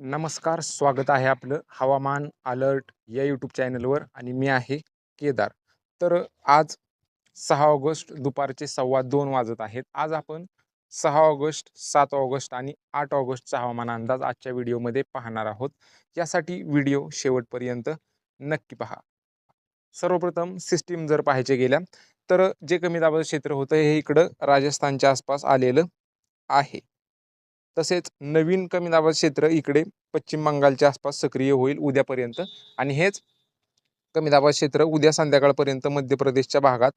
नमस्कार स्वागत आहे आपलं हवामान अलर्ट या यूट्यूब चॅनलवर आणि मी आहे केदार. तर आज सहा ऑगस्ट दुपारचे सव्वा दोन वाजत आहेत. आज आपण सहा ऑगस्ट सात ऑगस्ट आणि आठ ऑगस्टचा हवामान अंदाज आजच्या व्हिडिओमध्ये पाहणार आहोत. यासाठी व्हिडिओ शेवटपर्यंत नक्की पहा. सर्वप्रथम सिस्टीम जर पाहायचे गेल्या तर जे कमी दाबाचं क्षेत्र होतं हे इकडं राजस्थानच्या आसपास आलेलं आहे. तसेच नवीन कमी दाबाचं क्षेत्र इकडे पश्चिम बंगालच्या आसपास सक्रिय होईल उद्यापर्यंत. आणि हेच कमी दाबाचं क्षेत्र उद्या संध्याकाळपर्यंत मध्य प्रदेशच्या भागात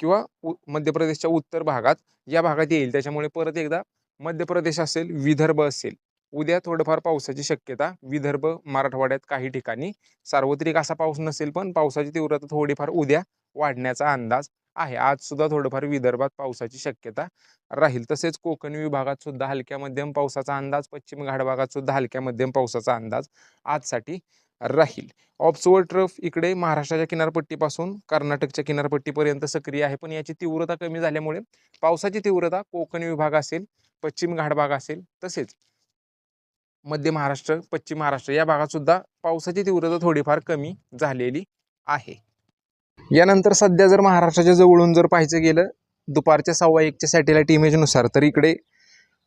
किंवा उ मध्य प्रदेशच्या उत्तर भागात या भागात येईल. त्याच्यामुळे परत एकदा मध्य प्रदेश असेल विदर्भ असेल उद्या थोडंफार पावसाची शक्यता विदर्भ मराठवाड्यात काही ठिकाणी. सार्वत्रिक असा पाऊस नसेल पण पावसाची तीव्रता थोडीफार उद्या वाढण्याचा अंदाज आहे. आज सुद्धा थोडंफार विदर्भात पावसाची शक्यता राहील. तसेच कोकण विभागात सुद्धा हलक्या मध्यम पावसाचा अंदाज पश्चिम घाट भागात सुद्धा हलक्या मध्यम पावसाचा अंदाज आजसाठी राहील. ऑप्सोवर ट्रफ इकडे महाराष्ट्राच्या किनारपट्टीपासून कर्नाटकच्या किनारपट्टीपर्यंत सक्रिय आहे. पण याची तीव्रता कमी झाल्यामुळे पावसाची तीव्रता कोकण विभाग असेल पश्चिम घाट भाग असेल तसेच मध्य महाराष्ट्र पश्चिम महाराष्ट्र या भागात सुद्धा पावसाची तीव्रता थोडीफार कमी झालेली आहे. यानंतर सध्या जर महाराष्ट्राच्या जवळून जर पाहायचं गेलं दुपारच्या सव्वा एकच्या सॅटेलाईट इमेजनुसार तर इकडे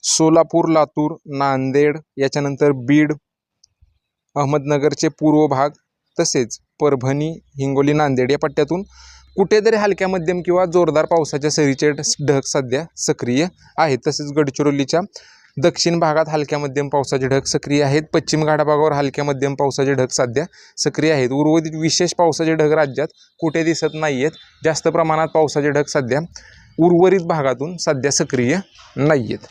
सोलापूर लातूर नांदेड याच्यानंतर बीड अहमदनगरचे पूर्व भाग तसेच परभणी हिंगोली नांदेड या पट्ट्यातून कुठेतरी हलक्या मध्यम किंवा जोरदार पावसाच्या सरीचे ढग सध्या सक्रिय आहेत. तसेच गडचिरोलीच्या दक्षिण भागात हलक्या मध्यम पावसाचे ढग सक्रिय आहेत. पश्चिम घाटा भागावर हलक्या मध्यम पावसाचे ढग सध्या सक्रिय आहेत. उर्वरित विशेष पावसाचे ढग राज्यात कुठे दिसत नाही आहेत जास्त प्रमाणात पावसाचे ढग सध्या उर्वरित भागातून सध्या सक्रिय नाही आहेत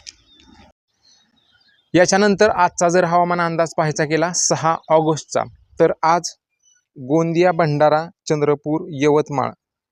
याच्यानंतर आजचा जर हवामान अंदाज पाहायचा केला सहा ऑगस्टचा. तर आज गोंदिया भंडारा चंद्रपूर यवतमाळ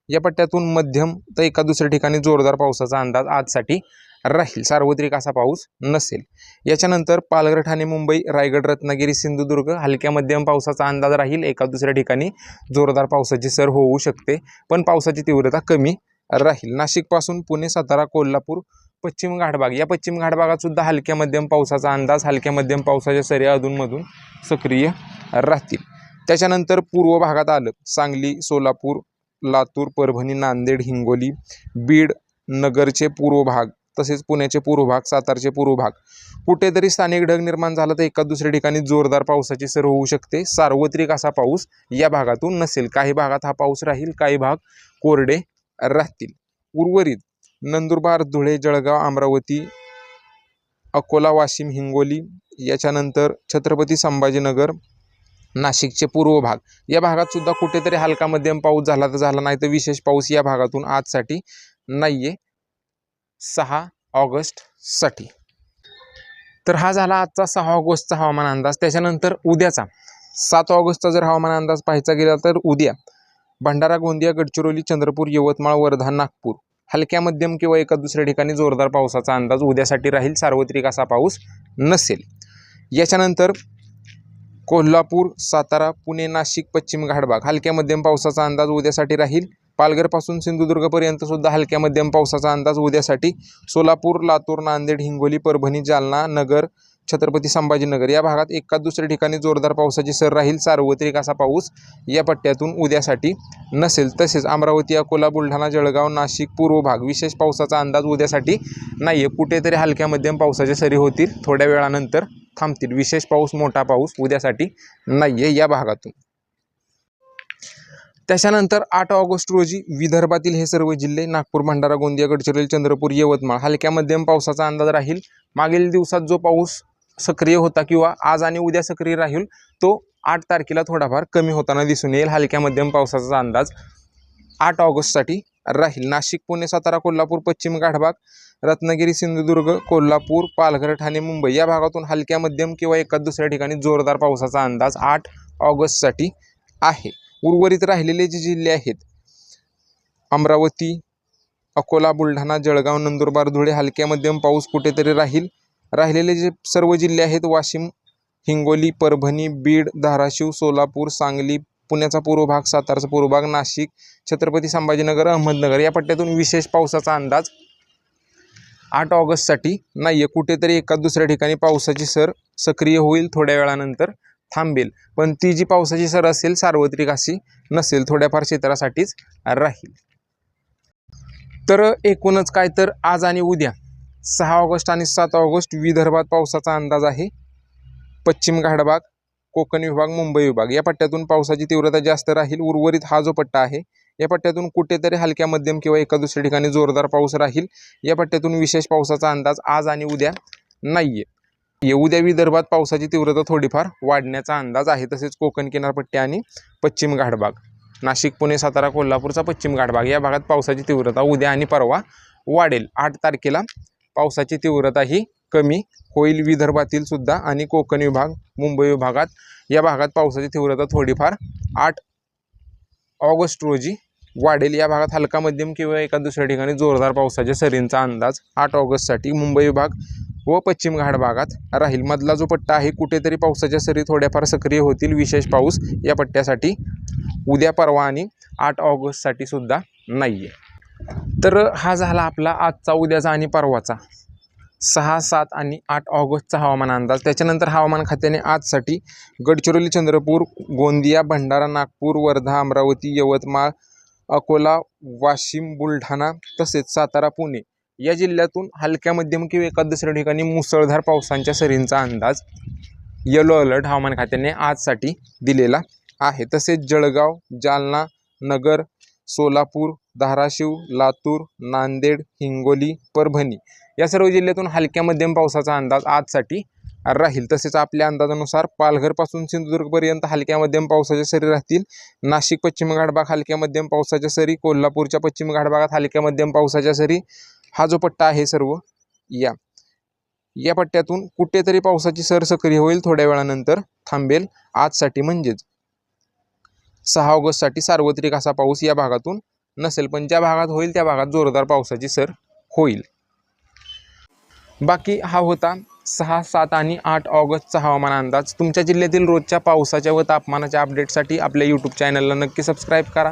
या पट्ट्यातून मध्यम तर एका दुसऱ्या ठिकाणी जोरदार पावसाचा अंदाज आजसाठी राहील. सार्वत्रिक असा पाऊस नसेल. याच्यानंतर पालघर ठाणे मुंबई रायगड रत्नागिरी सिंधुदुर्ग हलक्या मध्यम पावसाचा अंदाज राहील. एका दुसऱ्या ठिकाणी जोरदार पावसाची सर होऊ शकते पण पावसाची तीव्रता कमी राहील. नाशिकपासून पुणे सातारा कोल्हापूर पश्चिम घाटभाग या पश्चिम घाटभागात सुद्धा हलक्या मध्यम पावसाचा अंदाज हलक्या मध्यम पावसाच्या सरी अधूनमधून सक्रिय राहतील. त्याच्यानंतर पूर्व भागात आलं. सांगली सोलापूर लातूर परभणी नांदेड हिंगोली बीड नगरचे पूर्व भाग तसेच पुण्याचे पूर्व भाग सातारचे पूर्व भाग कुठेतरी स्थानिक ढग निर्माण झाला तर एका दुसऱ्या ठिकाणी जोरदार पावसाची सर होऊ शकते. सार्वत्रिक असा पाऊस या भागातून नसेल. काही भागात हा पाऊस राहील काही भाग कोरडे राहतील. उर्वरित नंदुरबार धुळे जळगाव अमरावती अकोला वाशिम हिंगोली याच्यानंतर छत्रपती संभाजीनगर नाशिकचे पूर्व भाग या भागात सुद्धा कुठेतरी हलका मध्यम पाऊस झाला तर झाला नाही तर विशेष पाऊस या भागातून आजसाठी नाही आहे सहा ऑगस्टसाठी तर हा झाला आजचा सहा ऑगस्टचा हवामान अंदाज. त्याच्यानंतर उद्याचा. सात ऑगस्टचा जर हवामान अंदाज पाहायचा गेला तर उद्या. भंडारा गोंदिया गडचिरोली चंद्रपूर यवतमाळ वर्धा नागपूर. हलक्या मध्यम किंवा एका दुसऱ्या ठिकाणी जोरदार पावसाचा अंदाज उद्यासाठी राहील. सार्वत्रिक असा पाऊस नसेल. याच्यानंतर कोल्हापूर सातारा पुणे नाशिक पश्चिम घाटभाग हलक्या मध्यम पावसाचा अंदाज उद्यासाठी राहील. पालघरपासून सिंधुदुर्गपर्यंत सुद्धा हलक्या मध्यम पावसाचा अंदाज. उद्यासाठी सोलापूर लातूर नांदेड हिंगोली परभणी जालना नगर छत्रपती संभाजीनगर या भागात एका दुसऱ्या ठिकाणी जोरदार पावसाची सर राहील. सार्वत्रिक असा पाऊस या पट्ट्यातून उद्यासाठी नसेल. तसेच अमरावती अकोला बुलढाणा जळगाव नाशिक पूर्व भाग विशेष पावसाचा अंदाज उद्यासाठी नाही आहे कुठेतरी हलक्या मध्यम पावसाच्या सरी होतील. थोड्या वेळानंतर थांबतील. विशेष पाऊस मोठा पाऊस उद्यासाठी नाही आहे या भागातून. त्याच्यानंतर आठ ऑगस्ट रोजी विदर्भातील हे सर्व जिल्हे नागपूर भंडारा गोंदिया गडचिरोली चंद्रपूर यवतमाळ हलक्या मध्यम पावसाचा अंदाज राहील. मागील दिवसात जो पाऊस सक्रिय होता किंवा आज आणि उद्या सक्रिय राहील तो आठ तारखेला थोडाफार कमी होताना दिसून येईल. हलक्या मध्यम पावसाचा अंदाज आठ ऑगस्टसाठी राहील. नाशिक पुणे सातारा कोल्हापूर पश्चिम घाटभाग रत्नागिरी सिंधुदुर्ग कोल्हापूर पालघर ठाणे मुंबई या भागातून हलक्या मध्यम किंवा एका दुसऱ्या ठिकाणी जोरदार पावसाचा अंदाज आठ ऑगस्टसाठी आहे. उर्वरित राहिलेले जे जिल्हे आहेत अमरावती अकोला बुलढाणा जळगाव नंदुरबार धुळे हलक्या मध्यम पाऊस कुठेतरी राहील. राहिलेले जे सर्व जिल्हे आहेत वाशिम हिंगोली परभणी बीड धाराशिव सोलापूर सांगली पुण्याचा पूर्व भाग साताराचा पूर्व भाग नाशिक छत्रपती संभाजीनगर अहमदनगर या पट्ट्यातून विशेष पावसाचा अंदाज आठ ऑगस्टसाठी नाही आहे कुठेतरी एका दुसऱ्या ठिकाणी पावसाची सर सक्रिय होईल थोड्या वेळानंतर. थांबेल. पण ती जी पावसाची सर असेल सार्वत्रिक अशी नसेल थोड्याफार क्षेत्रासाठीच राहील. तर एकूणच काय तर आज आणि उद्या सहा ऑगस्ट आणि सात ऑगस्ट विदर्भात पावसाचा अंदाज आहे. पश्चिम घाटभाग कोकण विभाग मुंबई विभाग. या पट्ट्यातून पावसाची तीव्रता जास्त राहील उर्वरित हा जो पट्टा आहे या पट्ट्यातून कुठेतरी हलक्या मध्यम किंवा एका दुसऱ्या ठिकाणी जोरदार पाऊस राहील. या पट्ट्यातून विशेष पावसाचा अंदाज आज आणि उद्या नाही आहे उद्या विदर्भात पावसाची तीव्रता थोडीफार वाढण्याचा अंदाज आहे तसेच कोकण किनारपट्टी आणि पश्चिम घाटभाग नाशिक पुणे सातारा कोल्हापूरचा पश्चिम घाटभाग या भागात पावसाची तीव्रता उद्या आणि परवा वाढेल. आठ तारखेला पावसाची तीव्रता ही कमी होईल विदर्भातील सुद्धा आणि कोकण विभाग मुंबई विभागात या भागात पावसाची तीव्रता थोडीफार आठ ऑगस्ट रोजी वाढेल. या भागात हलका मध्यम किंवा एका दुसऱ्या ठिकाणी जोरदार पावसाच्या सरींचा अंदाज आठ ऑगस्टसाठी. मुंबई विभाग व पश्चिम घाट भागात राहील. मधला जो पट्टा आहे कुठेतरी पावसाच्या सरी थोड्याफार सक्रिय होतील. विशेष पाऊस या पट्ट्यासाठी उद्या परवा आणि आठ ऑगस्टसाठी सुद्धा नाही आहे तर हा झाला आपला आजचा उद्याचा आणि परवाचा. सहा सात आणि आठ ऑगस्टचा हवामान अंदाज. त्याच्यानंतर हवामान खात्याने आजसाठी गडचिरोली चंद्रपूर गोंदिया भंडारा नागपूर वर्धा अमरावती यवतमाळ अकोला वाशिम बुलढाणा तसेच सातारा पुणे या जिल्ह्यातून हलक्या मध्यम किंवा एका दुसऱ्या ठिकाणी मुसळधार पावसांच्या सरींचा अंदाज येलो अलर्ट हवामान खात्याने आजसाठी दिलेला आहे. तसेच जळगाव जालना नगर सोलापूर धाराशिव लातूर नांदेड हिंगोली परभणी या सर्व जिल्ह्यातून हलक्या मध्यम पावसाचा अंदाज आजसाठी राहील. तसेच आपल्या अंदाजानुसार पालघरपासून सिंधुदुर्गपर्यंत हलक्या मध्यम पावसाच्या सरी राहतील. नाशिक पश्चिम घाटभाग हलक्या मध्यम पावसाच्या सरी कोल्हापूरच्या पश्चिम घाटभागात हलक्या मध्यम पावसाच्या सरी हा जो पट्टा आहे सर्व या. या पट्ट्यातून कुठेतरी पावसाची सर सक्रिय होईल थोड्या वेळानंतर थांबेल आजसाठी म्हणजेच. सहा ऑगस्टसाठी सार्वत्रिक असा पाऊस या भागातून नसेल पण ज्या भागात होईल त्या भागात जोरदार पावसाची सर होईल. बाकी हा होता सहा सात आणि आठ ऑगस्टचा हवामान अंदाज. तुमच्या जिल्ह्यातील रोजच्या पावसाच्या व तापमानाच्या अपडेटसाठी आपल्या यूट्यूब चॅनलला नक्की सबस्क्राईब करा.